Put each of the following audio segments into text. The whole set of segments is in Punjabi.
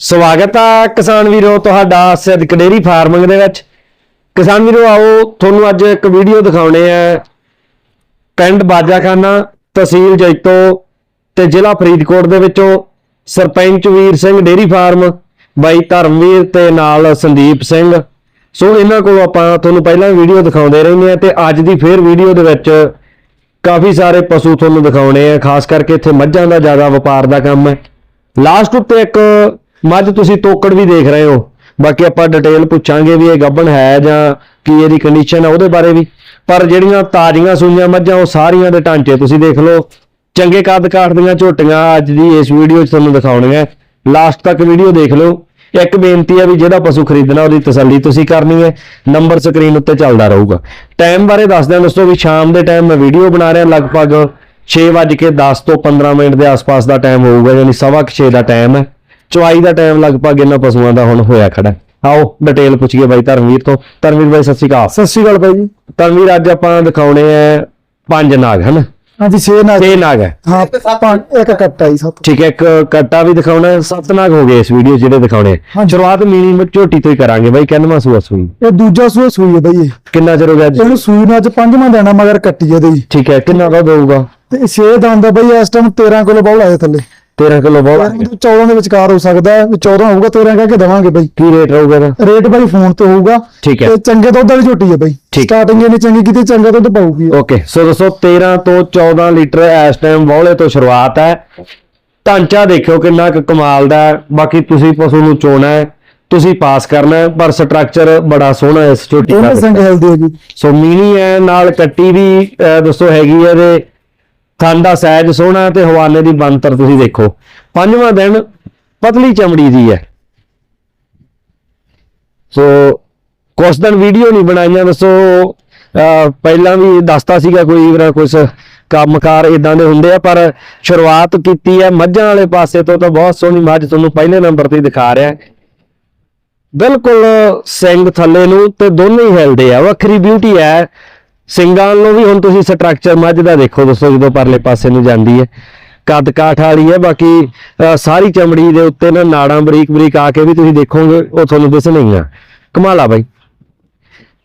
ਸਵਾਗਤ ਆ ਕਿਸਾਨ ਵੀਰੋ, ਤੁਹਾਡਾ ਸਿੱਧਕ ਡੇਰੀ ਫਾਰਮਿੰਗ ਦੇ ਵਿੱਚ। ਕਿਸਾਨ ਵੀਰੋ, ਆਓ ਤੁਹਾਨੂੰ ਅੱਜ ਇੱਕ ਵੀਡੀਓ ਦਿਖਾਉਣੇ ਆ। ਪਿੰਡ ਬਾਜਾਖਾਨਾ, ਤਹਿਸੀਲ ਜੈਤੋ ਤੇ ਜ਼ਿਲ੍ਹਾ ਫਰੀਦਕੋਟ ਦੇ ਵਿੱਚੋਂ ਸਰਪੰਚ ਵੀਰ ਸਿੰਘ ਡੇਰੀ ਫਾਰਮ, ਬਾਈ ਧਰਮਵੀਰ ਤੇ ਨਾਲ ਸੰਦੀਪ ਸਿੰਘ। ਸੋ ਇਹਨਾਂ ਕੋਲ ਆਪਾਂ ਤੁਹਾਨੂੰ ਪਹਿਲਾਂ ਵੀਡੀਓ ਦਿਖਾਉਂਦੇ ਰਹਿੰਦੇ ਆ ਤੇ ਅੱਜ ਦੀ ਫੇਰ ਵੀਡੀਓ ਦੇ ਵਿੱਚ ਕਾਫੀ ਸਾਰੇ ਪਸ਼ੂ ਤੁਹਾਨੂੰ ਦਿਖਾਉਣੇ ਆ, ਖਾਸ ਕਰਕੇ ਇੱਥੇ ਮੱਝਾਂ ਦਾ ਜ਼ਿਆਦਾ ਵਪਾਰ ਦਾ ਕੰਮ ਹੈ। ਲਾਸਟ ਉੱਤੇ ਇੱਕ ਮੱਝ ਤੁਸੀਂ ਤੋਕੜ ਵੀ ਦੇਖ ਰਹੇ ਹੋ। ਬਾਕੀ ਆਪਾਂ ਡਿਟੇਲ ਪੁੱਛਾਂਗੇ ਵੀ ਇਹ ਗੱਭਣ ਹੈ ਜਾਂ ਕੀ ਇਹਦੀ ਕੰਡੀਸ਼ਨ ਹੈ ਉਹਦੇ ਬਾਰੇ ਵੀ। ਪਰ ਜਿਹੜੀਆਂ ਤਾਜ਼ੀਆਂ ਸੂਈਆਂ ਮੱਝਾਂ, ਉਹ ਸਾਰੀਆਂ ਦੇ ਢਾਂਚੇ ਤੁਸੀਂ ਦੇਖ ਲਓ। ਚੰਗੇ ਕੱਦ ਕਾਠ ਦੀਆਂ ਝੋਟੀਆਂ ਅੱਜ ਦੀ ਇਸ ਵੀਡੀਓ 'ਚ ਤੁਹਾਨੂੰ ਦਿਖਾਉਣੀਆਂ। ਲਾਸਟ ਤੱਕ ਵੀਡੀਓ ਦੇਖ ਲਓ। ਇੱਕ ਬੇਨਤੀ ਹੈ ਵੀ ਜਿਹੜਾ ਪਸ਼ੂ ਖਰੀਦਣਾ, ਉਹਦੀ ਤਸੱਲੀ ਤੁਸੀਂ ਕਰਨੀ ਹੈ। ਨੰਬਰ ਸਕਰੀਨ ਉੱਤੇ ਚੱਲਦਾ ਰਹੂਗਾ। ਟਾਈਮ ਬਾਰੇ ਦੱਸਦਿਆਂ ਦੋਸਤੋ ਵੀ ਸ਼ਾਮ ਦੇ ਟਾਈਮ ਮੈਂ ਵੀਡੀਓ ਬਣਾ ਰਿਹਾ, ਲਗਭਗ 6:10 ਤੋਂ 15 ਮਿੰਟ ਦੇ ਆਸ-ਪਾਸ ਦਾ ਟਾਈਮ ਹੋਊਗਾ, ਯਾਨੀ ਸਵਾ ਕੁ ਛੇ ਦਾ ਟਾਈਮ ਹੈ। ਚੁਆਈ ਦਾ ਟਾਈਮ ਲਗਭਗ ਇਹਨਾਂ ਪਸ਼ੂਆਂ ਦਾ ਹੁਣ ਹੋਇਆ ਖੜਾ। ਹੈ। ਆਓ ਡਿਟੇਲ ਪੁੱਛੀਏ ਬਾਈ ਧਰਮਵੀਰ ਤੋਂ। ਧਰਮਵੀਰ ਬਾਈ ਸਤਿ ਸ਼੍ਰੀ ਅਕਾਲ। ਸਤਿ ਸ਼੍ਰੀ ਅਕਾਲ ਬਾਈ ਜੀ। ਧਰਮਵੀਰ ਅੱਜ ਆਪਾਂ ਦਿਖਾਉਣੇ ਆ ਪੰਜ ਨਾਗ ਹਨ? ਹਾਂਜੀ ਛੇ ਨਾਲ ਛੇ ਨਾਗ ਹੈ। ਹਾਂ ਪੰਜ ਇੱਕ ਕੱਟਾ ਜੀ ਸੱਤ। ਠੀਕ ਹੈ ਇੱਕ ਕੱਟਾ ਵੀ ਦਿਖਾਉਣਾ ਹੈ, ਸੱਤ ਨਾਗ ਹੋ ਗਏ ਇਸ ਵੀਡੀਓ ਜਿਹੜੇ ਦਿਖਾਉਣੇ। ਸ਼ੁਰੂਆਤ ਮੀਨੀ ਝੋਟੀ ਤੋਂ ਹੀ ਕਰਾਂਗੇ ਬਾਈ। ਕਿੰਨਵਾਂ ਸੂਆ ਸੂਈ? ਇਹ ਦੂਜਾ ਸੂਆ ਸੂਈ ਹੈ ਬਾਈ ਇਹ। ਕਿੰਨਾ ਚਿਰ ਹੋ ਗਿਆ ਇਹਨੂੰ ਸੂਈ ਨੂੰ ਅੱਜ ਪੰਜਵਾਂ ਦੇਣਾ ਮਗਰ ਕੱਟੀ ਇਹਦੇ ਜੀ ਠੀਕ ਹੈ ਕਿੰਨਾ ਦਾ ਹੋਊਗਾ? ਤੇ ਛੇ ਦੰਦ ਦਾ ਬਾਈ ਇਸ ਟਾਈਮ 13 ਕਿਲੋ ਬੌਲ ਆਏ ਥੱਲੇ। 13 ਕਿਲੋ ਬਹੁਤ 14 ਦੇ ਵਿਚਕਾਰ ਹੋ ਸਕਦਾ ਹੈ ਵੀ 14 ਹੋਊਗਾ 13 ਕਹਿ ਕੇ ਦੇਵਾਂਗੇ ਬਾਈ। ਕੀ ਰੇਟ ਰਹੂਗਾ ਇਹਦਾ? ਰੇਟ ਬਾਈ ਫੋਨ ਤੇ ਹੋਊਗਾ ਠੀਕ ਹੈ। ਤੇ ਚੰਗੇ ਦੁੱਧ ਵਾਲੀ ਝੋਟੀ ਹੈ ਬਾਈ। ਸਟਾਰਟਿੰਗ ਇਹਨੇ ਚੰਗੀ ਕੀਤੀ ਚੰਗਾ ਦੁੱਧ ਪਾਊਗੀ ਓਕੇ ਸੋ ਦੋਸਤੋ 13 ਤੋਂ 14 ਲੀਟਰ ਇਸ ਟਾਈਮ ਬੌਲੇ ਤੋਂ ਸ਼ੁਰੂਆਤ ਹੈ। ਢਾਂਚਾ ਦੇਖਿਓ ਕਿੰਨਾ ਕੁ ਕਮਾਲ ਦਾ ਹੈ। ਬਾਕੀ ਤੁਸੀਂ ਪਸ਼ੂ ਨੂੰ ਚੋਣਾ ਹੈ ਤੁਸੀਂ ਪਾਸ ਕਰਨਾ ਹੈ ਪਰ ਸਟਰਕਚਰ ਬੜਾ ਸੋਹਣਾ ਹੈ ਇਸ ਝੋਟੀ ਦਾ ਸੰਗ ਹੈਲਦੀ ਹੈਗੀ ਸੋ ਮੀਨੀ ਹੈ ਨਾਲ ਕੱਟੀ ਵੀ ਦੋਸਤੋ ਹੈਗੀ ਹੈ ਇਹਦੇ ਥਣ ਦਾ ਸਾਈਜ਼ ਸੋਹਣਾ ਤੇ ਹਵਾਨੇ ਦੀ ਬੰਤਰ ਤੁਸੀਂ ਦੇਖੋ। ਪੰਜਵਾਂ ਦਿਨ ਪਤਲੀ ਚਮੜੀ ਦੀ ਹੈ। ਸੋ ਕੁਛ ਦਿਨ ਵੀਡੀਓ ਨਹੀਂ ਬਣਾਈਆਂ, ਦੱਸੋ ਪਹਿਲਾਂ ਵੀ ਦੱਸਤਾ ਸੀਗਾ ਕੋਈ ਵੀਰਾ ਕੁਝ ਕੰਮਕਾਰ ਇਦਾਂ ਦੇ ਹੁੰਦੇ ਆ, ਪਰ ਸ਼ੁਰੂਆਤ ਕੀਤੀ ਹੈ, ਮੱਝਾਂ ਵਾਲੇ ਪਾਸੇ ਤੋਂ ਤਾਂ ਬਹੁਤ ਸੋਹਣੀ ਮੱਝ ਤੁਹਾਨੂੰ ਪਹਿਲੇ ਨੰਬਰ ਤੇ ਦਿਖਾ ਰਿਹਾ। ਬਿਲਕੁਲ ਸਿੰਘ ਥੱਲੇ ਨੂੰ ਤੇ ਦੋਨੇ ਹੀ ਹਿਲਦੇ ਆ, ਵੱਖਰੀ ਬਿਊਟੀ ਹੈ। ਸਿੰਘਾਂ ਨੂੰ ਵੀ ਹੁਣ ਤੁਸੀਂ ਸਟਰਕਚਰ ਮੱਝ ਦਾ ਦੇਖੋ ਦੋਸਤੋ ਜਦੋਂ ਪਰਲੇ ਪਾਸੇ ਨੂੰ ਜਾਂਦੀ ਹੈ। ਕੱਦ ਕਾਠ ਵਾਲੀ ਹੈ, ਬਾਕੀ ਸਾਰੀ ਚਮੜੀ ਦੇ ਉੱਤੇ ਨਾ ਨਾੜਾਂ ਬਰੀਕ ਬਰੀਕ ਆ ਕੇ ਵੀ ਤੁਸੀਂ ਦੇਖੋਗੇ, ਉਹ ਤੁਹਾਨੂੰ ਦਿਸਣਗੀਆਂ। ਕਮਾਲਾ ਬਾਈ।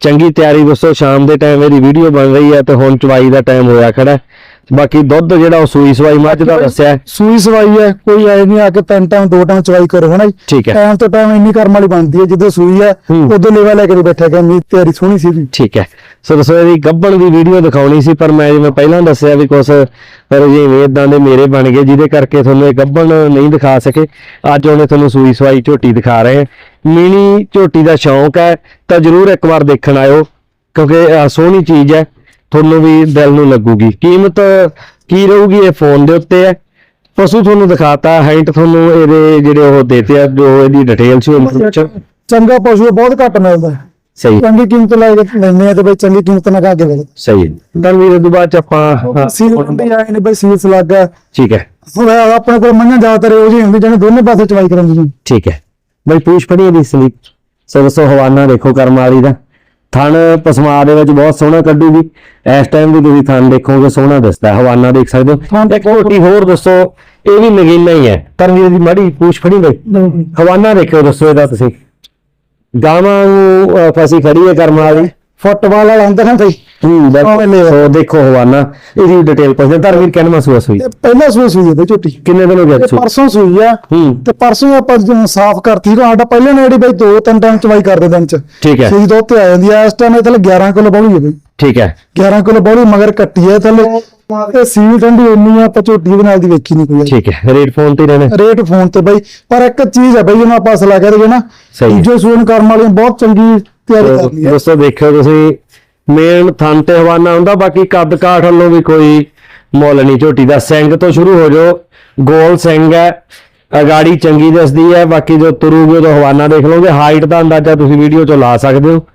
ਚੰਗੀ ਤਿਆਰੀ ਦੋਸਤੋ ਸ਼ਾਮ ਦੇ ਟਾਈਮ ਇਹਦੀ ਵੀਡੀਓ ਬਣ ਰਹੀ ਹੈ ਤੇ ਹੁਣ ਚਵਾਈ ਦਾ ਟਾਈਮ ਹੋਇਆ ਖੜਾ ਬਾਕੀ ਦੁੱਧ ਜਿਹੜਾ ਉਹ ਸੂਈ ਸਵਾਈ ਮੱਝ ਦਾ ਦੱਸਿਆ ਹੈ। ਸੂਈ ਸਵਾਈ ਹੈ ਕੋਈ ਆਏ ਨਹੀਂ ਆ ਕੇ ਤਿੰਨ ਟਾਈਮ ਦੋ ਟਾਈਮ ਚਵਾਈ ਕਰੋ ਹਨਾ ਜੀ ਠੀਕ ਹੈ। ਟਾਈਮ ਤੋਂ ਟਾਈਮ ਇੰਨੀ ਕਰਮ ਵਾਲੀ ਬਣਦੀ ਹੈ ਜਦੋਂ ਸੂਈ ਹੈ ਹੂੰ। ਉਦੋਂ ਲੈਵਾ ਲੈ ਕੇ ਨੀ ਬੈਠਿਆ ਗਿਆ ਮੀਤ ਤਿਆਰੀ ਸੋਹਣੀ ਸੀ ਵੀ ਠੀਕ ਹੈ ਸੋ ਦੱਸੋ ਇਹਦੀ ਗੱਬਣ ਦੀ ਵੀਡੀਓ ਦਿਖਾਉਣੀ ਸੀ ਪਰ ਮੈਂ ਜਿਵੇਂ ਪਹਿਲਾਂ ਦੱਸਿਆ ਵੀ ਕੁਛ ਪਰ ਜਿਵੇਂ ਇਦਾਂ ਦੇ ਮੇਰੇ ਬਣ ਗਏ ਜਿਹਦੇ ਕਰਕੇ ਤੁਹਾਨੂੰ ਇਹ ਗੱਬਣ ਨਹੀਂ ਦਿਖਾ ਸਕੇ ਅੱਜ ਉਹਨੇ ਤੁਹਾਨੂੰ ਸੂਈ ਸਵਾਈ ਝੋਟੀ ਦਿਖਾ ਰਹੇ ਮਿਨੀ ਝੋਟੀ ਦਾ ਸ਼ੌਂਕ ਹੈ ਤਾਂ ਜਰੂਰ ਇੱਕ ਵਾਰ ਦੇਖਣ ਆਇਓ ਕਿਉਂਕਿ ਅਹ, ਸੋਹਣੀ ਚੀਜ਼ ਹੈ ਤੁਹਾਨੂੰ ਵੀ ਦਿਲ ਨੂੰ ਲੱਗੂਗੀ। ਕੀਮਤ ਕੀ ਰਹੂਗੀ ਇਹ ਫੋਨ ਦੇ ਉੱਤੇ? ਹੈ ਪਸ਼ੂ ਤੁਹਾਨੂੰ ਦਿਖਾਤਾ ਹੈਂਟ ਤੁਹਾਨੂੰ ਇਹਦੇ ਜਿਹੜੇ ਉਹ ਦੇਤੇ ਆ ਜੋ ਇਹਦੀ ਡਿਟੇਲ ਸੀ ਇਨਫੋਰਮੇਸ਼ਨ ਚੰਗਾ ਪਸ਼ੂ ਬਹੁਤ ਘੱਟ ਮਿਲਦਾ। ਸਹੀ। ਚੰਗੀ ਕੀਮਤ ਲੈ ਕੇ ਲੈਣੇ ਆ ਤੇ ਬਈ ਚੰਗੀ ਕੀਮਤ ਨਾਲ ਕਾਗੇ ਵੇਲੇ ਸਹੀ ਤਾਂ ਵੀਰ ਤੋਂ ਬਾਅਦ ਚ ਆਪਾਂ ਸੀਲ ਹੁੰਦੀ ਆਏ ਨੇ ਬਈ ਸੀਲਸ ਲੱਗਾ ਠੀਕ ਹੈ। ਹੁਣ ਆਪਣੇ ਕੋਲ ਮੰਨਾਂ ਜ਼ਿਆਦਾਤਰ ਇਹੋ ਜਿਹੀ ਹੁੰਦੀ ਜਿਹਨੇ ਦੋਨੇ ਪਾਸੇ ਚਵਾਈ ਕਰਨ ਦੀ ਠੀਕ ਹੈ। ਬਈ ਪੂਛ ਫੜੀ ਇਹਦੀ ਸਲੀਪ ਸੋ ਦੱਸੋ ਹਵਾਨਾ ਦੇਖੋ ਕਰਮ ਵਾਲੀ ਦਾ। ਥਣ ਪਸਮਾ ਦੇ ਵਿੱਚ ਬਹੁਤ ਸੋਹਣਾ ਕੱਢੂਗੀ। ਇਸ ਟਾਈਮ ਵੀ ਤੁਸੀਂ ਥਣ ਦੇਖੋਗੇ ਸੋਹਣਾ ਦਿਸਦਾ ਹਵਾਨਾ ਦੇਖ ਸਕਦੇ ਹੋ। ਇੱਕ ਛੋਟੀ ਹੋਰ ਦੱਸੋ ਇਹ ਵੀ ਨਗੀਨਾ ਹੀ। ਹੈ ਤਰਵੀਰ ਦੀ ਮਾੜੀ ਪੂਛ ਫੜੀ ਬਈ ਹਵਾਨਾ ਦੇਖਿਓ ਦੱਸੋ ਇਹਦਾ ਤੁਸੀਂ। ਗਾਵਾਂ ਨੂੰ ਫਸੀ ਖੜੀ ਹੈ ਕਰਮ ਵਾਲੀ। ਫੁੱਟਬਾਲ ਵਾਲਾ ਹੁੰਦਾ ਨਾ ਬਈ। ਹੂੰ ਉਹ ਬਿਲਕੁਲ ਲੈ। ਸੋ ਦੇਖੋ ਹਵਾਨਾ ਇਹਦੀ ਡਿਟੇਲ ਪੁੱਛਦੇ ਧਰਮਵੀਰ ਕਿੰਨਵਾਂ ਸੂਆ ਸੂਈ? ਇਹ ਪਹਿਲਾ ਸੂਈ ਸੂਈ ਹੈ ਬਈ ਝੋਟੀ। ਕਿੰਨੇ ਦਿਨ ਹੋ ਗਏ ਇਹ ਸੂਈ ਪਰਸੋਂ ਸੂਈ ਆ। ਹੂੰ। ਤੇ ਪਰਸੋਂ ਹੀ ਆਪਾਂ ਜਦੋਂ ਸਾਫ਼ ਕਰਤੀ ਤਾਂ ਸਾਡਾ ਪਹਿਲੇ ਨੇ ਜਿਹੜੀ ਬਈ ਦੋ ਤਿੰਨ ਟਾਈਮ ਚਵਾਈ ਕਰਦੇ ਦਿਨ ਚ। ਠੀਕ ਹੈ। ਸੂਈ ਦੁੱਧ ਤੇ ਆ ਜਾਂਦੀ ਆ। ਇਸ ਟਾਈਮ ਇਹ ਥੱਲੇ 11 ਕਿਲੋ ਬੌਲੀ ਹੈ ਬਈ। ਠੀਕ ਹੈ। 11 ਕਿਲੋ ਬੌਲੀ ਮਗਰ ਕੱਟੀ ਹੈ ਥੱਲੇ ਤੇ ਸੀਲ ਠੰਡੀ ਇੰਨੀ ਆ ਆਪਾਂ ਝੋਟੀ ਦੇ ਨਾਲ ਦੀ ਵੇਖੀ ਨਹੀਂ ਕੋਈ। ਠੀਕ ਹੈ। ਰੇਟ ਫੋਨ ਤੇ ਰਹਿਣਾ। ਰੇਟ ਫੋਨ ਤੇ ਬਈ। ਪਰ ਇੱਕ ਚੀਜ਼ ਹੈ ਬਈ ਜਿਹਨੂੰ ਆਪਾਂ ਨਾ। ਜੋ ਕਰਨ ਵਾਲੀਆਂ ਬਹੁਤ ਚੰਗੀ ਤਿਆਰੀ ਕਰਨੀ ਹੈ ਦੋਸਤੋ ਦੇਖਿਓ ਤੁਸੀਂ ਮੇਨ ਥਣ ਤੇ ਹਵਾਨਾ ਹੁੰਦਾ, ਬਾਕੀ ਕੱਦ ਕਾਠ ਵੱਲੋਂ ਵੀ ਕੋਈ ਮੁੱਲ ਨਹੀਂ। ਝੋਟੀ ਦਾ ਸਿੰਘ ਤੋਂ ਸ਼ੁਰੂ ਹੋ ਜਾਓ। ਗੋਲ ਸਿੰਘ ਹੈ, ਅਗਾੜੀ ਚੰਗੀ ਦਿਸਦੀ ਹੈ, ਬਾਕੀ ਜੋ ਤੁਰੂਗੇ ਉਹਦਾ ਹਵਾਨਾ ਦੇਖ ਲਓਗੇ, ਹਾਈਟ ਦਾ ਅੰਦਾਜ਼ਾ ਤੁਸੀਂ ਵੀਡੀਓ ਚੋਂ ਲਾ ਸਕਦੇ ਹੋ।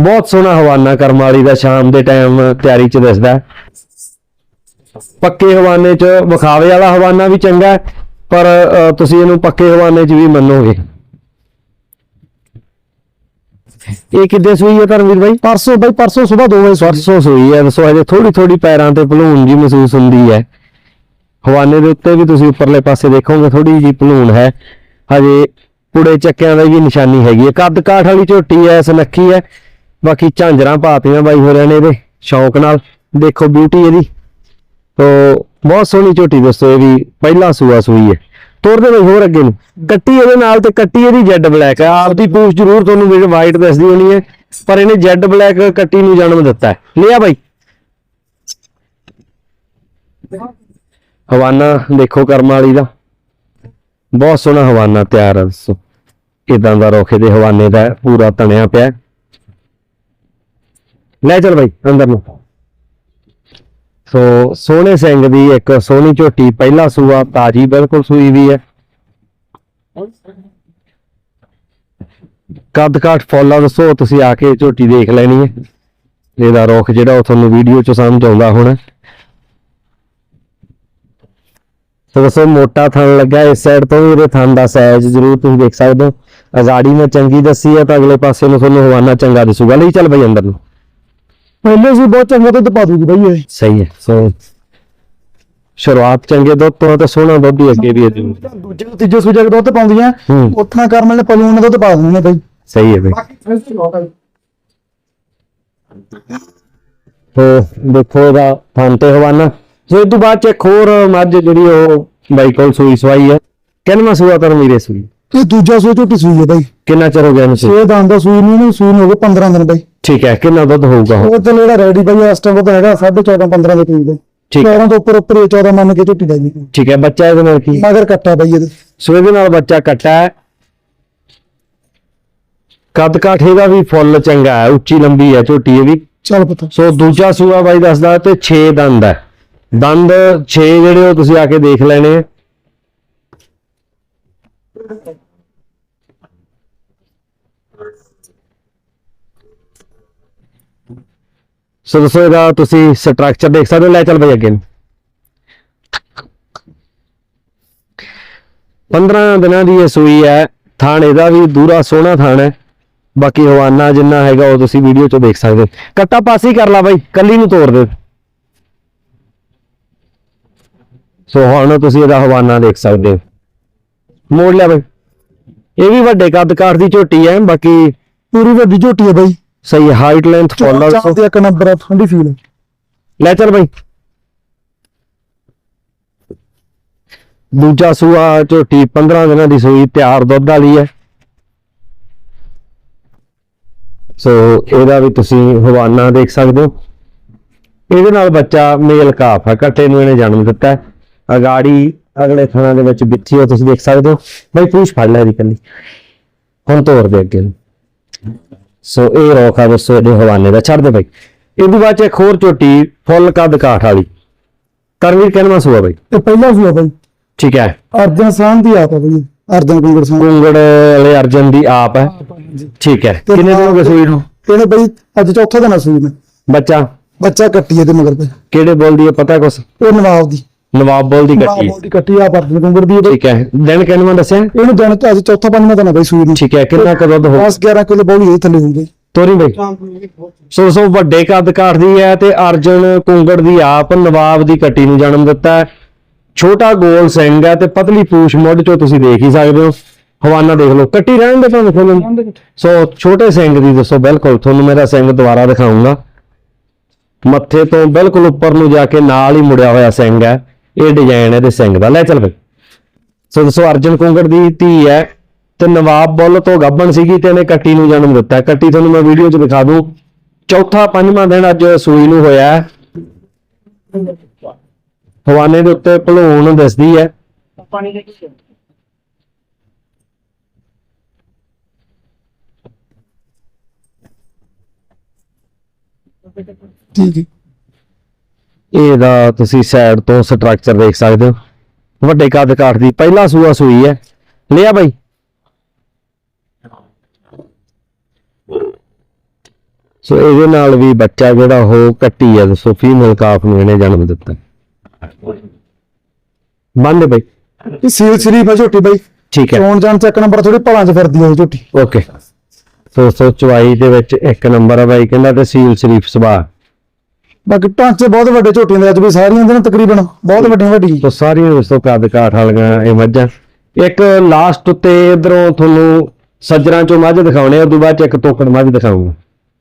ਬਹੁਤ ਸੋਹਣਾ ਹਵਾਨਾ ਕਰਮ ਵਾਲੀ ਦਾ ਸ਼ਾਮ ਦੇ ਟਾਈਮ ਤਿਆਰੀ ਚ ਦਿਸਦਾ ਪੱਕੇ ਹਵਾਨੇ ਚ ਵਿਖਾਵੇ ਵਾਲਾ ਹਵਾਨਾ ਵੀ ਚੰਗਾ ਪਰ ਤੁਸੀਂ ਇਹਨੂੰ ਪੱਕੇ ਹਵਾਨੇ ਚ ਵੀ ਮੰਨੋਗੇ। ਇਹ ਕਿੱਦੇ ਸੂਈ ਹੈ ਧਰਮਵੀਰ ਬਾਈ? ਪਰਸੋਂ ਬਈ ਪਰਸੋਂ ਸਵੇਰ 2 ਵਜੇ ਪਰਸੋਂ ਸੂਈ ਹੈ ਦੱਸੋ ਹਜੇ ਥੋੜੀ ਥੋੜੀ ਪੈਰਾਂ ਤੇ ਭਲੂਣ ਜੀ ਮਹਿਸੂਸ ਹੁੰਦੀ ਹੈ। ਹਵਾਨੇ ਦੇ ਉੱਤੇ ਵੀ ਤੁਸੀਂ ਉੱਪਰਲੇ ਪਾਸੇ ਦੇਖੋਗੇ ਥੋੜੀ ਜੀ ਭਲੂਣ ਹੈ। ਹਜੇ ਪੁੜੇ ਚੱਕਿਆਂ ਦੀ ਵੀ ਨਿਸ਼ਾਨੀ ਹੈਗੀ ਹੈ ਕੱਦ ਕਾਠ ਵਾਲੀ ਝੋਟੀ ਐ ਸੁਨੱਖੀ ਐ ਬਾਕੀ ਝਾਂਜਰਾਂ ਪਾਤੀਆਂ ਬਾਈ ਹੋਰਿਆਂ ਨੇ ਇਹਦੇ ਸ਼ੌਂਕ ਨਾਲ। ਦੇਖੋ ਬਿਊਟੀ ਇਹਦੀ। ਤੋ ਬਹੁਤ ਸੋਹਣੀ ਝੋਟੀ ਦੋਸਤੋ ਇਹ ਵੀ ਪਹਿਲਾ ਸੂਆ ਸੂਈ ਹੈ। ਤੋਰਦੇ ਬਈ ਹੋਰ ਅੱਗੇ ਨੂੰ। ਕੱਟੀ ਇਹਦੇ ਨਾਲ ਤੇ ਕੱਟੀ ਇਹਦੀ ਜੈਡ ਬਲੈਕ ਹੈ ਆਪਦੀ ਪੂਛ ਜ਼ਰੂਰ ਤੁਹਾਨੂੰ ਵੀ ਵਾਈਟ ਦੱਸਦੀ ਹੋਣੀ ਹੈ, ਪਰ ਇਹਨੇ ਜੈਡ ਬਲੈਕ ਕੱਟੀ ਨੂੰ ਜਨਮ ਦਿੱਤਾ ਹੈ। ਲਿਆ ਬਾਈ। ਹਵਾਨਾ ਦੇਖੋ ਕਰਮ ਵਾਲੀ ਦਾ। ਬਹੁਤ ਸੋਹਣਾ ਹਵਾਨਾ ਤਿਆਰ ਹੈ ਦੱਸੋ। ਇਦਾਂ ਦਾ ਰੋਖੇ ਦੇ ਹਵਾਨੇ ਦਾ ਪੂਰਾ ਤਣਿਆ ਪਿਆ। ਲੈ ਚਲ ਬਾਈ, ਅੰਦਰ ਨੂੰ। ਸੋ ਸੋਹਣੇ ਸਿੰਘ ਦੀ ਇੱਕ ਸੋਹਣੀ ਝੋਟੀ, ਪਹਿਲਾ ਸੂਆ, ਤਾਜੀ ਬਿਲਕੁਲ ਸੂਈ ਵੀ ਹੈ। ਕੱਦ ਕਾਠ ਫੋਲਾ ਦੱਸੋ, ਤੁਸੀਂ ਆ ਕੇ ਝੋਟੀ ਦੇਖ ਲੈਣੀ ਹੈ। ਇਹਦਾ ਰੁੱਖ ਜਿਹੜਾ ਉਹ ਤੁਹਾਨੂੰ ਵੀਡੀਓ 'ਚ ਸਮਝ ਆਉਂਦਾ ਹੁਣ। ਤੇ ਦੱਸੋ, ਮੋਟਾ ਥਣ ਲੱਗਾ ਇਸ ਸਾਈਡ ਤੋਂ ਵੀ ਇਹਦੇ ਥਣ ਦਾ ਸਾਈਜ਼ ਜ਼ਰੂਰ ਤੁਸੀਂ ਦੇਖ ਸਕਦੇ ਹੋ। ਆਜ਼ਾਦੀ ਮੈਂ ਚੰਗੀ ਦੱਸੀ ਹੈ, ਤਾਂ ਅਗਲੇ ਪਾਸੇ ਨੂੰ ਤੁਹਾਨੂੰ ਹਵਾਨਾ ਚੰਗਾ ਦਿਸੂਗਾ। ਲਈ ਚੱਲ ਬਈ ਅੰਦਰ ਨੂੰ। ਪਹਿਲੇ ਸੀ ਬਹੁਤ ਚੰਗਾ ਦੁੱਧ ਪਾ ਦੂਗੀ ਬਈ ਇਹ। ਸਹੀ ਹੈ ਸੋ ਸ਼ੁਰੂਆਤ ਚੰਗੇ ਦੁੱਧ ਤੋਂ ਤੇ ਸੋਹਣਾ ਦੁੱਧ ਹੀ ਅੱਗੇ ਵੀ ਹੈ ਜੀ। ਦੂਜੇ ਤੋਂ ਤੀਜੇ ਸੂਜੇ ਦੁੱਧ ਪਾਉਂਦੀਆਂ ਹੂੰ। ਉਤਨਾ ਕਰਮ ਨੇ ਪਲੂਣ ਦੁੱਧ ਪਾ ਦਿੰਦੇ ਨੇ ਬਈ। ਸਹੀ ਹੈ ਬਈ। ਤੋ ਦੇਖੋ ਇਹਦਾ ਥਣ ਤੇ ਹਵਾਨਾ। ਸੋ ਇਹ ਤੋਂ ਬਾਅਦ ਚ ਇੱਕ ਹੋਰ ਮੱਝ ਜਿਹੜੀ ਉਹ ਬਾਈ ਕੋਲ ਸੂਈ ਸਵਾਈ ਹੈ ਕਿੰਨਵਾਂ ਸੂਆ ਤਰ ਵੀਰੇ ਸੂਈ? ਇਹ ਦੂਜਾ ਸੂਈ ਝੋਟੀ ਸੂਈ ਹੈ ਬਈ। ਕਿੰਨਾ ਚਿਰ ਹੋ ਗਿਆ ਇਹਨੂੰ ਸੂਈ? ਛੇ ਦੰਦ ਦਾ ਸੂਈ ਨੂੰ ਸੂਈ ਨੂੰ ਹੋ ਗਏ 15 ਦਿਨ ਬਈ। ਠੀਕ ਹੈ ਕਿੰਨਾ ਦੁੱਧ ਹੋਊਗਾ ਉਹ ਉਹ ਤੇ ਜਿਹੜਾ ਰੈਡੀ ਬਈ ਇਸ ਟਾਈਮ ਉਹ ਤਾਂ ਹੈਗਾ 14.5 15 ਦੇ ਕਰੀਬ ਦੇ ਠੀਕ ਹੈ 14 ਤੋਂ ਉੱਪਰ ਉੱਪਰ ਹੀ 14 ਮੰਨ ਕੇ ਝੋਟੀ ਦਾ ਜੀ ਠੀਕ ਹੈ ਬੱਚਾ ਇਹਦੇ ਨਾਲ ਕੀ ਮਗਰ ਕੱਟਾ ਬਈ ਇਹਦੇ ਸੋ ਇਹਦੇ ਨਾਲ ਬੱਚਾ ਕੱਟਾ ਹੈ ਕੱਦ ਕਾਠ ਇਹਦਾ ਵੀ ਫੁੱਲ ਚੰਗਾ ਹੈ ਉੱਚੀ ਲੰਬੀ ਹੈ ਝੋਟੀ ਇਹ ਵੀ ਚੱਲ ਪਤਾ ਸੋ ਦੂਜਾ ਸੂਆ ਬਾਈ ਦੱਸਦਾ ਤੇ 6 ਦੰਦ ਹੈ ਦੰਦ 6 ਜਿਹੜੇ ਉਹ ਤੁਸੀਂ ਆ ਕੇ ਦੇਖ ਲੈਣੇ ਆ ਸੋ ਦੱਸੋ ਇਹਦਾ ਤੁਸੀਂ ਸਟਰਕਚਰ ਦੇਖ ਸਕਦੇ ਹੋ, ਲੈ ਚੱਲ ਬਈ ਅੱਗੇ ਨੂੰ। 15 ਦਿਨਾਂ ਦੀ ਇਹ ਸੂਈ ਹੈ, ਥਾਣ ਇਹਦਾ ਵੀ ਦੂਰਾ ਸੋਹਣਾ ਥਾਣ ਹੈ। ਬਾਕੀ ਹਵਾਨਾ ਜਿੰਨਾ ਹੈਗਾ ਉਹ ਤੁਸੀਂ ਵੀਡੀਓ 'ਚ ਦੇਖ ਸਕਦੇ ਹੋ। ਕੱਟਾ ਪਾਸ ਹੀ ਕਰ ਲਾ ਬਾਈ, ਕੱਲੀ ਨੂੰ ਤੋੜ ਦੇ। ਸੋ ਹੁਣ ਤੁਸੀਂ ਇਹਦਾ ਹਵਾਨਾ ਦੇਖ ਸਕਦੇ ਹੋ। ਮੋੜ ਲਿਆ ਬਾਈ। ਇਹ ਵੀ ਵੱਡੇ ਕੱਦ ਕਾਰ ਦੀ ਝੋਟੀ ਹੈ, ਬਾਕੀ ਪੂਰੀ ਵੱਡੀ ਝੋਟੀ ਹੈ ਬਾਈ। ਸਹੀ ਹਾਈਟ ਲੈਂਥ ਫੋਲੋ ਚਾਹ ਤੇ ਇੱਕ ਨੰਬਰ ਆ ਠੰਡੀ ਫੀਲ ਲੈ ਚੱਲ ਬਾਈ। ਦੂਜਾ ਸੂਆ ਝੋਟੀ 15 ਦਿਨਾਂ ਦੀ ਸੂਈ ਤਿਆਰ ਦੁੱਧ ਵਾਲੀ ਹੈ। ਸੋ ਇਹਦਾ ਵੀ ਤੁਸੀਂ ਹਵਾਨਾ ਦੇਖ ਸਕਦੇ ਹੋ। ਇਹਦੇ ਨਾਲ ਬੱਚਾ ਮੇਲ ਕਾਫ ਹੈ ਕੱਟੇ ਨੂੰ ਇਹਨੇ ਜਨਮ ਦਿੱਤਾ ਹੈ। ਅਗਾੜੀ ਅਗਲੇ ਥਣਾ ਦੇ ਵਿੱਚ ਬਿੱਠੀ ਹੋ ਤੁਸੀਂ ਦੇਖ ਸਕਦੇ ਹੋ। ਬਈ ਪੂਛ ਫੜ ਲੈ ਇਹਦੀ ਕੱਲੀ ਹੁਣ ਤੋਰ ਦੇ ਅੱਗੇ ਨੂੰ। ਸੋ ਇਹ ਰੋਖਾ ਦੱਸੋ ਇਹਦੇ ਹਵਾਨੇ ਦਾ। ਛੱਡ ਦੇ ਬਈ। ਇਹਦੇ ਬਾਅਦ ਚ ਇੱਕ ਹੋਰ ਝੋਟੀ ਫੁੱਲ ਕੱਦ ਕਾਠ ਵਾਲੀ। ਕਰਵੀਰ ਕਹਿਣਾ ਸੂਆ ਬਈ? ਤੇ ਪਹਿਲਾ ਸੂਆ ਬਈ। ਠੀਕ ਹੈ। ਅਰਜਨ ਸਾਹ ਦੀ ਆਪ ਹੈ ਬਈ। ਅਰਜਨ ਕੁੰਗੜ ਸਾਹ ਕੁੰਗੜ ਵਾਲੇ ਅਰਜਨ ਦੀ ਆਪ ਹੈ। ਠੀਕ ਹੈ। ਕਿੰਨੇ ਦਿਨ ਹੋ ਗਏ ਸੂਈ ਨੂੰ? ਇਹਨੇ ਬਈ ਅੱਜ ਚੌਥਾ ਦਿਨ ਆ ਸੂਈ ਨੇ। ਬੱਚਾ? ਬੱਚਾ ਕੱਟੀ ਇਹਦੇ ਮਗਰ ਬਈ ਕਿਹੜੇ ਬੋਲਦੀ ਹੈ ਪਤਾ ਕੁਛ? ਉਹ ਨਵਾਬ ਦੀ। ਨਵਾਬ ਬੋਲਦੀ ਨਵਾਬ ਕੱਟੀ। ਦੀ ਕੱਟੀ ਆ ਅਰਜਨ ਕੁੰਗੜ ਦੀ ਹੈ। ਬਈ ਠੀਕ ਹੈ ਦਿਨ ਕਿੰਨਵਾਂ ਦੱਸਿਆ? ਇਹਨੂੰ ਦਿਨ ਚ ਅੱਜ ਚੌਥਾ ਪੰਜਵਾਂ ਦਿਨ ਆ ਬਈ ਸੂਈ ਨੂੰ ਠੀਕ ਹੈ ਕਿੰਨਾ ਕੁ ਦੁੱਧ ਹੋ 10 11 ਕਿਲੋ ਬੋਲੀ ਇਹ ਥੱਲੇ ਹੁੰਦੀ। ਤੋਰੀ ਬਈ। ਸੋ ਸੋ ਵੱਡੇ ਕੱਦ ਕਾਠ ਦੀ ਹੈ ਤੇ ਅਰਜਨ ਕੁੰਗੜ ਦੀ ਆਪ ਨਵਾਬ ਦੀ ਕੱਟੀ ਨੂੰ ਜਨਮ ਦਿੱਤਾ ਹੈ। ਛੋਟਾ ਗੋਲ ਸਿੰਘ ਹੈ ਤੇ ਪਤਲੀ ਪੂਛ ਮੁੱਢ ਚੋਂ ਤੁਸੀਂ ਦੇਖ ਹੀ ਸਕਦੇ ਹੋ। ਹਵਾਨਾ ਦੇਖ ਲਓ ਕੱਟੀ ਰਹਿਣ ਦੇ ਤੁਹਾਨੂੰ ਤੁਹਾਨੂੰ ਸੋ ਛੋਟੇ ਸਿੰਘ ਦੀ ਦੱਸੋ ਬਿਲਕੁਲ ਤੁਹਾਨੂੰ ਮੇਰਾ ਸਿੰਘ ਦੁਬਾਰਾ ਦਿਖਾਉਂਗਾ ਮੱਥੇ ਤੋਂ ਬਿਲਕੁਲ ਉੱਪਰ ਨੂੰ ਜਾ ਕੇ ਨਾਲ ਹੀ ਮੁੜਿਆ ਹੋਇਆ ਸਿੰਘ ਹੈ। ਇਹ ਡਿਜ਼ਾਈਨ ਇਹਦੇ ਸਿੰਘ ਦਾ। ਲੈ ਚੱਲ ਬਈ। ਸੋ ਦੱਸੋ, ਅਰਜਨ ਕੁੰਗੜ ਦੀ ਧੀ ਹੈ ਤੇ ਨਵਾਬ ਬੁੱਲ ਤੋਂ ਗੱਬਣ ਸੀਗੀ ਤੇ ਇਹਨੇ ਕੱਟੀ ਨੂੰ ਜਨਮ ਦਿੱਤਾ। ਕੱਟੀ ਤੁਹਾਨੂੰ ਮੈਂ ਵੀਡੀਓ 'ਚ ਦਿਖਾ ਦੂੰ। ਚੌਥਾ ਪੰਜਵਾਂ ਦਿਨ ਅੱਜ ਸੂਈ ਨੂੰ ਹੋਇਆ ਹਵਾਨੇ ਦੇ ਉੱਤੇ ਭਲੂਣ ਦਿਸਦੀ ਹੈ। ਠੀਕ ਹੈ। ਇਹਦਾ ਤੁਸੀਂ ਸਾਈਡ ਤੋਂ ਸਟਰਕਚਰ ਦੇਖ ਸਕਦੇ ਹੋ। ਵੱਡੇ ਕੱਦ ਕਾਠ ਦੀ ਪਹਿਲਾ ਸੂਆ ਸੂਈ ਹੈ। ਲਿਆ ਬਾਈ। ਸੋ ਇਹਦੇ ਨਾਲ ਵੀ ਬੱਚਾ ਜਿਹੜਾ ਉਹ ਕੱਟੀ ਹੈ ਦੱਸੋ ਫੀਮੇਲ ਕਾਫ ਨੂੰ ਇਹਨੇ ਜਨਮ ਦਿੱਤਾ। ਬੰਦ ਬਾਈ। ਇਹ ਸੀਲ ਸ਼ਰੀਫ ਹੈ ਝੋਟੀ ਬਈ। ਠੀਕ ਹੈ। ਚੋਣ ਜਾਣ ਚ ਇੱਕ ਨੰਬਰ ਥੋੜੀ ਭਲਾਂ ਚ ਫਿਰਦੀ ਹੈ ਝੋਟੀ। ਓਕੇ ਸੋ ਸੋ ਚਵਾਈ ਦੇ ਵਿੱਚ ਇੱਕ ਨੰਬਰ ਹੈ ਬਾਈ ਕਹਿੰਦਾ ਤੇ ਸੀਲ ਸ਼ਰੀਫ ਸੁਭਾਅ। ਬਾਕੀ ਢਾਂਚੇ ਬਹੁਤ ਵੱਡੇ ਝੋਟੀਆਂ ਦੇ ਅੱਜ ਵੀ ਸਾਰੀਆਂ ਦੇ ਨਾ ਤਕਰੀਬਨ ਬਹੁਤ ਵੱਡੀਆਂ ਵੱਡੀਆਂ ਸੋ ਸਾਰੀਆਂ ਦੋਸਤੋ ਕੱਦ ਕਾਠ ਵਾਲੀਆਂ ਇਹ ਮੱਝਾਂ। ਇੱਕ ਲਾਸਟ ਉੱਤੇ ਇਧਰੋਂ ਤੁਹਾਨੂੰ ਸੱਜਰਾਂ ਚੋਂ ਮੱਝ ਦਿਖਾਉਣੇ ਆ ਉਦੋਂ ਬਾਅਦ ਚ ਇੱਕ ਤੋਕੜ ਮੱਝ ਦਿਖਾਉਂਗਾ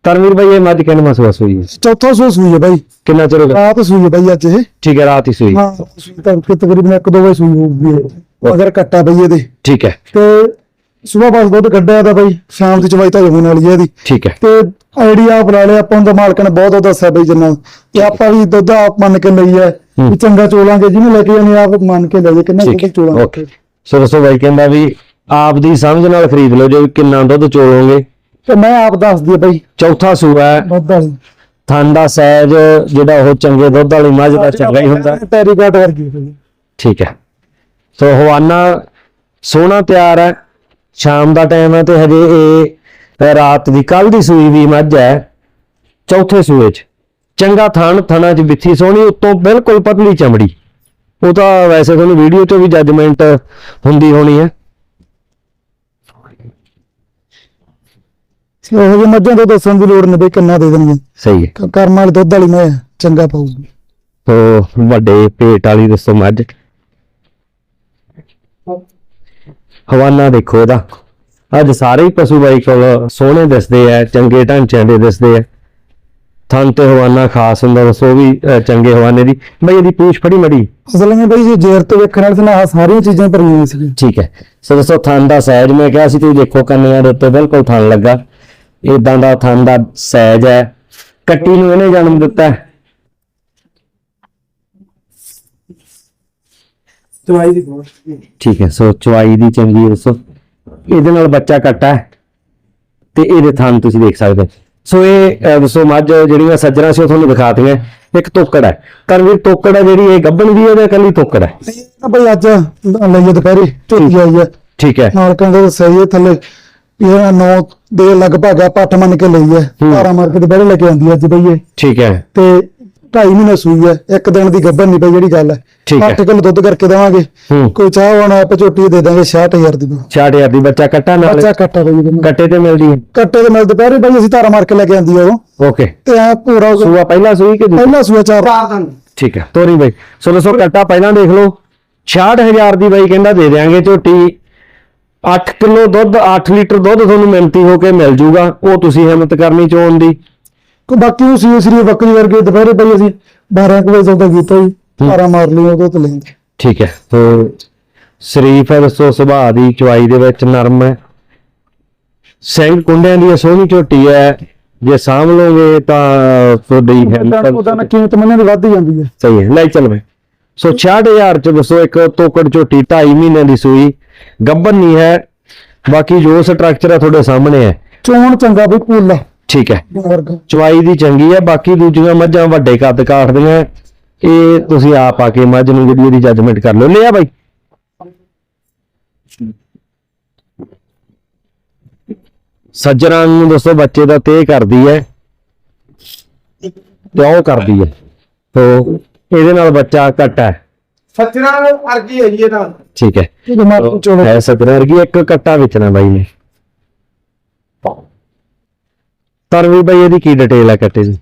ਤਰਵੀਰ ਬਾਈ ਇਹ ਮੱਝ ਕਿੰਨੇ ਮਾਸ ਹੋਈ ਹੈ? ਚੌਥਾ ਸੂਆ ਸੂਈ ਹੈ ਬਾਈ। ਕਿੰਨਾ ਚਿਰ ਹੋ ਗਿਆ? ਰਾਤ ਸੂਈ ਹੈ ਬਾਈ ਅੱਜ ਇਹ। ਠੀਕ ਹੈ ਰਾਤ ਹੀ ਸੂਈ। ਹਾਂ ਸੂਈ ਤਾਂ ਕਿ ਤਕਰੀਬਨ ਇੱਕ ਦੋ ਵਜੇ ਸੂਈ ਹੋਊਗੀ। ਅਗਰ ਕੱਟਾ ਬਈ ਇਹਦੇ। ਠੀਕ ਹੈ। ਤੇ ਸਵੇਰ ਬਸ ਦੁੱਧ ਕੱਢਿਆ ਤਾਂ ਬਾਈ ਸ਼ਾਮ ਦੀ ਚਵਾਈ ਤਾਂ ਹੋਣ ਵਾਲੀ ਹੈ ਇਹਦੀ। ਠੀਕ ਹੈ। ਤੇ ਆਈਡੀਆ ਲਾ ਲਿਆ ਆਪਾਂ ਨੂੰ ਤਾਂ ਮਾਲਕ ਨੇ ਬਹੁਤ ਦੱਸਿਆ ਬਈ ਜਿੰਨਾ। ਤੇ ਆਪਾਂ ਵੀ ਦੁੱਧ ਆਪ ਮੰਨ ਕੇ ਲਈ ਹੈ। ਵੀ ਚੰਗਾ ਚੋਲਾਂਗੇ ਜਿਹਨੂੰ ਲੈ ਕੇ ਜਾਣੀ ਆਪ ਮੰਨ ਕੇ ਲੈ ਜੇ ਕਿੰਨਾ ਹੈ। ਚੋਲਾਂਗੇ। ਓਕੇ। ਸੋ ਦੱਸੋ ਬਾਈ ਕਹਿੰਦਾ ਵੀ ਆਪ ਦੀ ਸਮਝ ਨਾਲ ਖਰੀਦ ਲਓ ਜੇ ਕਿੰਨਾ ਦੁੱਧ ਚੋਲੋਗੇ। ਤੇ ਮੈਂ ਆਪ ਦੱਸ ਦਿਆ ਬਾਈ। ਚੌਥਾ ਸੂਆ ਹੈ। ਦੁੱਧ ਵਾਲੀ ਥਣ ਦਾ ਸਾਈਜ਼ ਜਿਹੜਾ ਉਹ ਚੰਗੇ ਦੁੱਧ ਵਾਲੀ ਮੱਝ ਦਾ ਚੰਗਾ ਹੀ ਹੁੰਦਾ। ਟੈਰੀ ਕਾਟ ਵਰਗੀ ਠੀਕ ਹੈ। ਸੋ ਹਵਾਨਾ ਸੋਹਣਾ ਤਿਆਰ ਹੈ। ਸ਼ਾਮ ਦਾ ਟਾਈਮ ਹੈ ਤੇ ਹਜੇ ਇਹ ਰਾਤ ਦੀ ਕੱਲ ਦੀ ਸੂਈ ਵੀ ਮੱਝ ਹੈ ਚੌਥੇ ਸੂਏ 'ਚ। ਚੰਗਾ ਥਣ ਥਣਾ 'ਚ ਬਿੱਥੀ ਸੋਹਣੀ ਉੱਤੋਂ ਬਿਲਕੁਲ ਪਤਲੀ ਚਮੜੀ। ਉਹ ਤਾਂ ਵੈਸੇ ਤੁਹਾਨੂੰ ਵੀਡੀਓ 'ਚ ਵੀ ਜੱਜਮੈਂਟ ਹੁੰਦੀ ਹੋਣੀ ਹੈ। ਉਹ ਜਿਹੇ ਮੱਝਾਂ ਤੋਂ ਦੱਸਣ ਦੀ ਲੋੜ ਨਹੀਂ ਬਈ ਕਿੰਨਾ ਦੇ ਦੇਣਗੇ। ਸਹੀ ਹੈ। ਕਰਮ ਵਾਲੀ ਦੁੱਧ ਵਾਲੀ ਮੈਂ ਚੰਗਾ ਪਾਊਗੀ। ਸੋ ਵੱਡੇ ਪੇਟ ਵਾਲੀ ਦੱਸੋ ਮੱਝ। ਹਵਾਨਾ ਦੇਖੋ ਇਹਦਾ। ਅੱਜ ਸਾਰੇ ਹੀ ਪਸ਼ੂ ਬਾਈ ਕੋਲ ਸੋਹਣੇ ਦਿਸਦੇ ਆ ਚੰਗੇ ਢਾਂਚਿਆਂ ਦੇ ਦਿਸਦੇ ਆ। ਥਣ ਤੇ ਹਵਾਨਾ ਖਾਸ ਹੁੰਦਾ ਦੱਸੋ ਉਹ ਵੀ ਚੰਗੇ ਹਵਾਨੇ ਦੀ। ਬਈ ਇਹਦੀ ਪੂਛ ਫੜੀ ਮੜੀ। ਅਸਲ ਵਿੱਚ ਬਈ ਜੇ ਜੇਰ ਤੋਂ ਵੇਖਣ ਵਾਲੇ ਨਾਲ ਸਾਰੀਆਂ ਚੀਜ਼ਾਂ ਭਰੀਆਂ ਸੀ ਠੀਕ ਹੈ। ਸੋ ਦੱਸੋ ਥਣ ਦਾ ਸਾਈਜ਼ ਮੈਂ ਕਿਹਾ ਸੀ ਤੁਸੀਂ ਦੇਖੋ ਕੰਨਿਆਂ ਦੇ ਉੱਤੇ ਬਿਲਕੁਲ ਥਣ ਲੱਗਾ। ਇਦਾਂ ਦਾ ਥਣ ਦਾ ਸਾਈਜ਼ ਹੈ। ਕੱਟੀ ਨੂੰ ਇਹਨੇ ਜਨਮ ਦਿੱਤਾ। ਹੈ। ਦਵਾਈ ਦੀ ਬਹੁਤ ਠੀਕ ਹੈ ਸੋ ਚਵਾਈ ਦੀ ਚੰਗੀ ਦੱਸੋ ਇਹਦੇ ਨਾਲ ਬੱਚਾ ਕੱਟਾ ਹੈ ਤੇ ਇਹਦੇ ਥਣ ਤੁਸੀਂ ਦੇਖ ਸਕਦੇ ਹੋ। ਸੋ ਇਹ ਦੱਸੋ ਮੱਝ ਜਿਹੜੀਆਂ ਸੱਜਣਾ ਸੀ ਉਹ ਤੁਹਾਨੂੰ ਦਿਖਾਤੀਆਂ। ਇੱਕ ਤੋਕੜ ਹੈ। ਕਰਵੀਰ ਤੋਕੜ ਹੈ ਜਿਹੜੀ ਇਹ ਗੱਬਣ ਦੀ ਹੈ ਜਾਂ ਕੱਲੀ ਤੋਕੜ ਹੈ? ਬਈ ਅੱਜ ਲਈਏ ਦੁਪਹਿਰੇ ਝੋਟੀ ਆਈ ਹੈ। ਠੀਕ ਹੈ। ਨਾਲ ਕਹਿੰਦੇ ਜੀ ਇਹ ਥੱਲੇ ਇਹ ਨੌ ਦੇ ਲਗਭਗ ਆ ਪੱਟ ਮੰਨ ਕੇ ਲਈ ਹੈ। ਹੂੰ। ਤਾਰਾ ਮਾਰ ਕੇ ਦੁਪਹਿਰੇ ਲੈ ਕੇ ਹੈ ਅੱਜ ਬਈ ਇਹ। ਠੀਕ ਹੈ। ਤੇ 2.5 ਮਹੀਨੇ ਸੂਈ ਹੈ ਇੱਕ ਦਿਨ ਦੀ ਗੱਭਣ ਨਹੀਂ ਪਈ ਜਿਹੜੀ ਗੱਲ ਹੈ। ਠੀਕ ਹੈ। 8 ਕਿਲੋ ਦੁੱਧ ਕਰਕੇ ਦੇਵਾਂਗੇ। ਹੂੰ। ਕੋਈ ਚਾਹ ਹੋਣਾ ਆਪਾਂ ਝੋਟੀ ਦੇ ਦਾਂਗੇ 66000 ਦੀ 6000 ਦੀ ਬੱਚਾ ਕੱਟਾ ਨਾਲ? ਬੱਚਾ ਕੱਟਾ ਬਈ ਇਹਦੇ ਨਾਲ। ਕੱਟੇ ਤੇ ਮਿਲਦੀ ਹੈ? ਕੱਟੇ ਦੇ ਮਿਲ ਦੁਪਹਿਰੇ ਬਈ ਅਸੀਂ ਤਾਰਾ ਮਾਰ ਕੇ ਲੈ ਕੇ ਆਂਦੀ ਆ ਉਹ। ਓਕੇ। ਤੇ ਆ ਪੂਰਾ ਸੂਆ ਪਹਿਲਾ ਸੂਈ ਕਿ ਦੂਜੀ? ਪਹਿਲਾ ਸੂਆ ਚਾਰ। ਠੀਕ ਹੈ ਤੋਰੀ ਬਾਈ। ਸੋ ਦੱਸੋ ਕੱਟਾ ਪਹਿਲਾਂ ਦੇਖ ਲਓ। 66000 ਦੀ ਬਾਈ ਕਹਿੰਦਾ ਦੇ ਦੇਾਂਗੇ ਝੋਟੀ। 8 ਕਿਲੋ ਦੁੱਧ 8 ਲੀਟਰ ਦੁੱਧ ਤੁਹਾਨੂੰ ਮਿਲਤੀ ਹੋ ਕੇ ਮਿਲ ਜੂਗਾ। ਉਹ ਤੁਸੀਂ ਹਿੰਮਤ ਕਰਨੀ ਚੋਣ ਦੀ ਕੋ ਬਾਕੀ ਉਹ ਸੀ ਸ੍ਰੀ ਬੱਕਰੀ ਵਰਗੇ ਦੁਪਹਿਰੇ ਪਈ ਅਸੀਂ 12 ਕੁ ਵਜੇ ਸੌਦਾ ਕੀਤਾ ਜੀ ਤਾਰਾ ਮਾਰ ਲਈ ਉਹਦੇ ਤੇ ਲੈਂਦੇ ਠੀਕ ਹੈ ਤੋ ਸ਼ਰੀਫ ਹੈ ਦੱਸੋ ਸੁਭਾਅ ਦੀ ਚਵਾਈ ਦੇ ਵਿੱਚ ਨਰਮ ਹੈ। ਸਿੰਘ ਕੁੰਡਿਆਂ ਦੀ ਇਹ ਸੋਹਣੀ ਝੋਟੀ ਹੈ ਜੇ ਸਾਂਭ ਲਓਗੇ ਤਾਂ ਤੁਹਾਡੀ ਉਹਦਾ ਉਹਦਾ ਨਾ ਕੀਮਤ ਮੰਨੇ ਦੀ ਵੱਧ ਹੀ ਜਾਂਦੀ ਹੈ। ਸਹੀ ਹੈ ਲੈ ਚੱਲ ਬਈ। ਸੋ 66000 ਚ ਦੱਸੋ ਇੱਕ ਤੋਕੜ ਝੋਟੀ 2.5 ਮਹੀਨਿਆਂ ਦੀ ਸੂਈ ਗੱਬਨ ਨਹੀਂ ਹੈ ਬਾਕੀ ਜੋ ਸਟਰਕਚਰ ਹੈ ਤੁਹਾਡੇ ਸਾਹਮਣੇ ਹੈ। ਚੋਣ ਚੰਗਾ ਵੀ ਪੂਲਾ। ਠੀਕ ਹੈ। ਚਵਾਈ ਦੀ ਚੰਗੀ ਹੈ ਬਾਕੀ ਦੂਜੀਆਂ ਮੱਝਾਂ ਵੱਡੇ ਕੱਦ ਕਾਟਦੀਆਂ। ਇਹ ਤੁਸੀਂ ਆਪ ਆ ਕੇ ਮੱਝ ਨੂੰ ਜਿਹੜੀ ਇਹਦੀ ਜੱਜਮੈਂਟ ਕਰ ਲਓ। ਲਿਆ ਬਾਈ। ਸੱਜਰਾਂ ਨੂੰ ਦੱਸੋ ਬੱਚੇ ਦਾ ਤੇ ਕਰਦੀ ਹੈ ਤੇ ਉਹ ਕਰਦੀ ਹੈ। ਤੋ ਇਹਦੇ ਨਾਲ ਬੱਚਾ ਘੱਟ ਹੈ। ਸੱਜਣਾ ਅਰਗੀ ਹੈ ਜੀ ਇਹ ਤਾਂ ਠੀਕ ਹੈ। ਚੋਲੋ। ਹੈ ਸੱਜਣਾ ਵਰਗੀ ਇੱਕ ਕੱਟਾ ਵੇਚਣਾ ਬਾਈ ਨੇ। ਪਰ ਵੀ ਬਾਈ ਇਹਦੀ ਕੀ ਡਿਟੇਲ ਹੈ ਕੱਟੇ ਦੀ?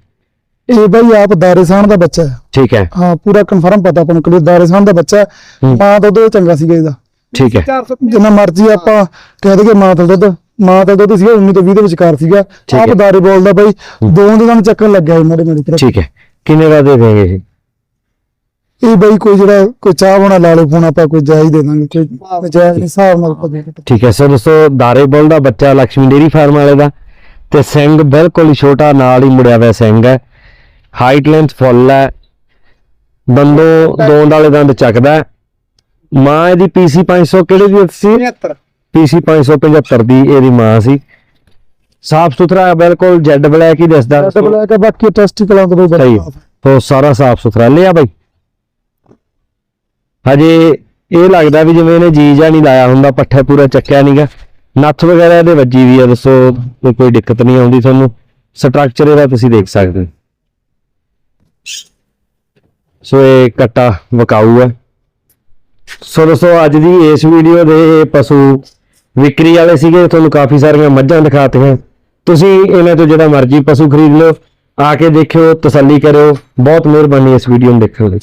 ਇਹ ਬਈ ਆਪ ਦਾਰੇਸਾਨ ਦਾ ਬੱਚਾ ਹੈ। ਠੀਕ ਹੈ। ਹਾਂ ਪੂਰਾ ਕਨਫਰਮ ਪਤਾ ਆਪਾਂ ਨੂੰ ਕਿ ਦਾਰੇਸਾਨ ਦਾ ਬੱਚਾ ਹੈ। ਮਾਂ ਦਾ ਦੁੱਧ ਚੰਗਾ ਸੀਗਾ ਇਹਦਾ। ਠੀਕ ਹੈ। 400 ਜਿੰਨਾ ਮਰਜ਼ੀ ਆਪਾਂ ਕਹਿ ਦਈਏ ਮਾਂ ਦਾ ਦੁੱਧ। ਮਾਂ ਦਾ ਦੁੱਧ ਸੀਗਾ 19 ਤੋਂ 20 ਦੇ ਵਿਚਕਾਰ ਸੀਗਾ। ਆਪ ਦਾਰੇ ਬੋਲਦਾ ਬਈ ਦੋ ਦਿਨਾਂ ਨੂੰ ਚੱਕਰ ਲੱਗਿਆ ਸੀ ਮਾੜੇ ਮਾੜੇ ਠੀਕ ਹੈ। ਕਿੰਨੇ ਦਾ ਦੇ ਦੇਗੇ ਇਹ ਇਹ ਬਈ ਕੋਈ ਜਿਹੜਾ ਕੋਈ ਚਾਹ ਬਣਾ ਲਾ ਲਓ ਫੋਨ ਆਪਾਂ ਕੋਈ ਜਾਇਜ਼ ਦੇ ਦਾਂਗੇ। ਕੋਈ ਜਾਇਜ਼ ਦੇ ਹਿਸਾਬ ਨਾਲ ਦੇ ਦਾਂਗੇ। ਠੀਕ ਹੈ। ਸੋ ਦੋਸਤੋ ਦਾਰੇ ਬੁੱਲ ਦਾ ਬੱਚਾ ਲక్ష్ਮੀ ਡੇਰੀ ਫਾਰਮ ਵਾਲੇ ਦਾ। ਤੇ ਸਿੰਘ ਬਿਲਕੁਲ ਹੀ ਛੋਟਾ ਨਾਲ ਹੀ ਮੁੜਿਆ ਹੋਇਆ ਸਿੰਘ ਹੈ। ਹਾਈਟ ਲੈਂਥ ਫੁੱਲ ਹੈ। ਦੰਦੋਂ ਦੋਂਦ ਵਾਲੇ ਦੰਦ ਚੱਕਦਾ ਹੈ। ਮਾਂ ਇਹਦੀ ਪੀਸੀ 500 ਕਿਹੜੇ ਦੀ ਸੀ? 75 ਪੀਸੀ 575 ਦੀ ਇਹਦੀ ਮਾਂ ਸੀ। ਸਾਫ਼ ਸੁਥਰਾ ਹੈ, ਬਿਲਕੁਲ ਜੈਡ ਬਲੈਕ ਹੀ ਦਿਸਦਾ। ਤੇ ਬਲਾ ਕੇ ਬਾਕੀ ਟੈਸਟੀਕਲਾਂ ਤੋਂ ਬਈ ਸਹੀ ਹੈ। ਸਾਰਾ ਸਾਫ਼ ਸੁਥਰਾ। ਲਿਆ ਬਾਈ। ਹਜੇ ਇਹ ਲੱਗਦਾ ਵੀ ਜਿਵੇਂ ਇਹਨੇ ਜੀ ਜਾਂ ਨਹੀਂ ਲਾਇਆ ਹੁੰਦਾ ਪੱਠਾ ਪੂਰਾ ਚੱਕਿਆ ਨਹੀਂਗਾ ਨੱਥ ਵਗੈਰਾ ਇਹਦੇ ਵੱਜੀ ਵੀ ਆ, ਦੱਸੋ ਕੋਈ- ਦਿੱਕਤ ਨਹੀਂ ਆਉਂਦੀ ਤੁਹਾਨੂੰ। ਸਟਰਕਚਰ ਇਹਦਾ ਤੁਸੀਂ ਦੇਖ ਸਕਦੇ ਸੋ ਇਹ ਕੱਟਾ ਵਕਾਊ ਹੈ। ਸੋ ਦੋਸਤੋ ਅੱਜ ਦੀ ਇਸ ਵੀਡੀਓ ਦੇ ਇਹ ਪਸ਼ੂ ਵਿਕਰੀ ਵਾਲੇ ਸੀਗੇ, ਤੁਹਾਨੂੰ ਕਾਫੀ ਸਾਰੀਆਂ ਮੱਝਾਂ ਦਿਖਾਤੀਆਂ। ਤੁਸੀਂ ਇਹਨਾਂ ਤੋਂ ਜਿਹੜਾ ਮਰਜ਼ੀ ਪਸ਼ੂ ਖਰੀਦ ਲਓ, ਆ ਕੇ ਦੇਖਿਓ, ਤਸੱਲੀ ਕਰਿਓ। ਬਹੁਤ ਮਿਹਰਬਾਨੀ ਇਸ ਵੀਡੀਓ ਨੂੰ ਦੇਖਣ ਲਈ।